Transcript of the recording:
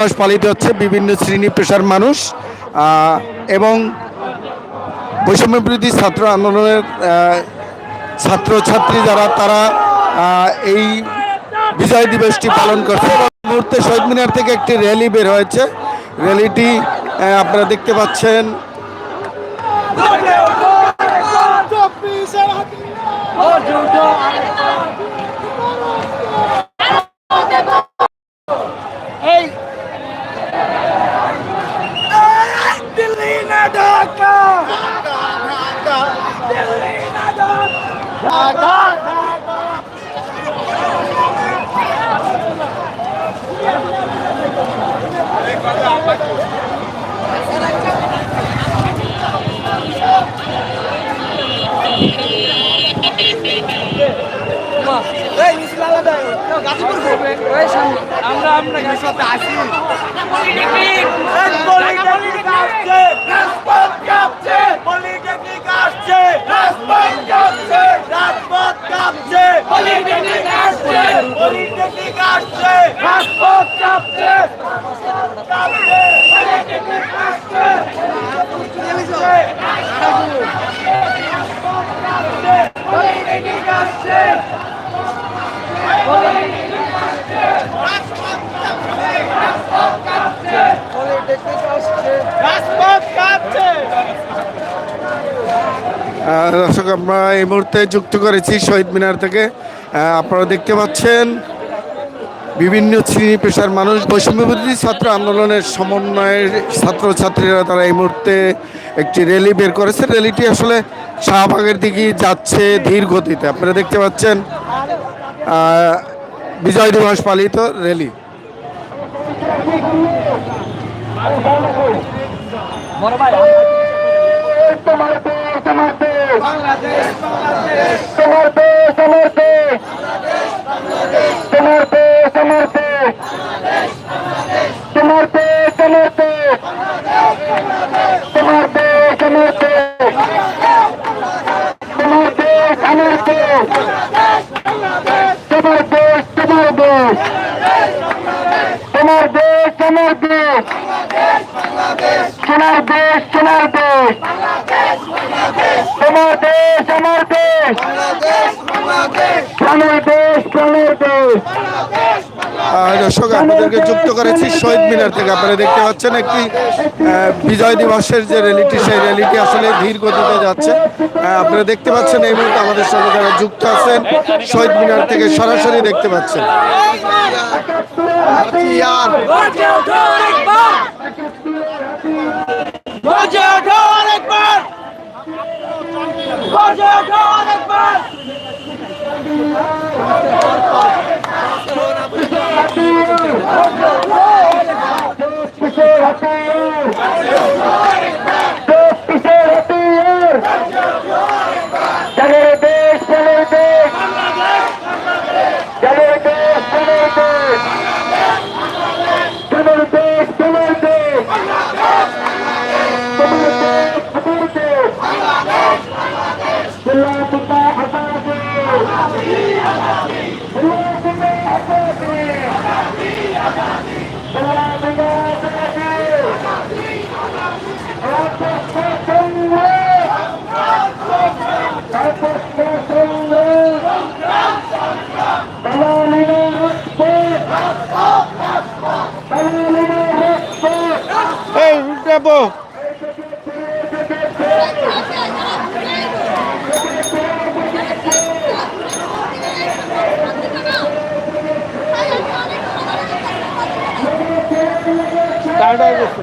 দিবস পালিত হচ্ছে বিভিন্ন শ্রেণি পেশার মানুষ আহ, এবং বৈষম্য বিরোধী ছাত্র আন্দোলনের আহ, ছাত্রছাত্রী যারা তারা এই বিজয় দিবসটি পালন করছে। মুহূর্তে শহীদ মিনার থেকে একটি র্যালি বের হয়েছে। র্যালিটি আহ, আপনারা দেখতে পাচ্ছেন। ঢাকা ঢাকা আমরা আমরা গাছ আসি। পলিটেকনিক আসছে পলিটেকনিক আসছে দর্শক, আমরা এই মুহূর্তে যুক্ত করেছি শহীদ মিনার থেকে। আপনারা দেখতে পাচ্ছেন বিভিন্ন শ্রেণি পেশার মানুষ বৈষম্য ছাত্র আন্দোলনের সমন্বয়ের ছাত্রছাত্রীরা তারা এই মুহূর্তে একটি র্যালি বের করেছে র্যালিটি আসলে শাহবাগের দিকে যাচ্ছে ধীর গতিতে। আপনারা দেখতে পাচ্ছেন বিজয় দিবস পালিত র্যালি তোমার দেশ আমার দেশ। তোমার দেশ আমার দেশ। তোমার দেশ আমার দেশ। তোমার দেশ আমার দেশ। তোমার দেশ আমার দেশ তোমার দেশ তোমার দেশ তোমার দেশ আমার দেশ সোনার দেশ সোনার দেশ তোমার দেশ আমার দেশ প্রাণের দেশ প্রাণের দেশ দর্শক আপনাদেরকে যুক্ত করেছি শহীদ মিনার থেকে আপনারা দেখতে পাচ্ছেন একটি আহ, বিজয় দিবসের যে র্যালিটি সেই র্যালিটি আসলে ধীর গতিতে যাচ্ছে আপনারা দেখতে পাচ্ছেন এই মুহূর্তে আমাদের সঙ্গে যারা যুক্ত আছেন শহীদ মিনার থেকে সরাসরি দেখতে পাচ্ছেন Roger, go! টায়ার্ড হয়ে গেছে